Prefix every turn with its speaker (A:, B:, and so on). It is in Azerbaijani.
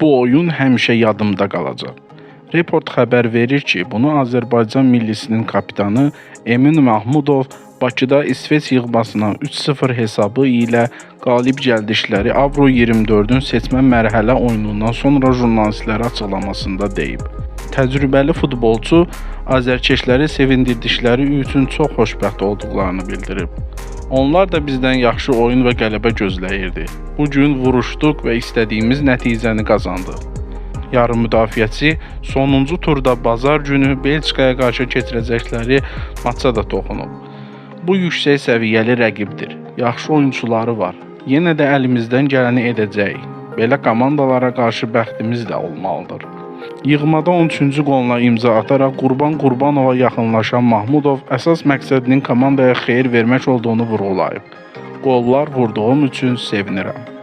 A: Bu oyun həmişə yadımda qalacaq. Report xəbər verir ki, bunu Azərbaycan millisinin kapitanı Emin Mahmudov Bakıda İsveç yığmasına 3-0 hesabı ilə qalib gəldikləri Avro 24-ün seçmə mərhələ oyunundan sonra jurnalistlərə açıqlamasında deyib. Təcrübəli futbolçu azərkeşləri sevindirdikləri üçün çox xoşbəxt olduqlarını bildirib. Onlar da bizdən yaxşı oyun və qələbə gözləyirdi. Bu gün vuruşduq və istədiyimiz nəticəni qazandıq. Yarım müdafiəçi sonuncu turda bazar günü Belçikaya qarşı keçirəcəkləri maça da toxunub. Bu yüksək səviyyəli rəqibdir. Yaxşı oyunçuları var. Yenə də əlimizdən gələni edəcəyik. Belə komandalara qarşı bəxtimiz də olmalıdır. Yığmada 13-cü qolla imza ataraq Qurban Qurbanova yaxınlaşan Mahmudov əsas məqsədinin komandaya xeyir vermək olduğunu vurğulayıb. Qollar vurduğum üçün sevinirəm.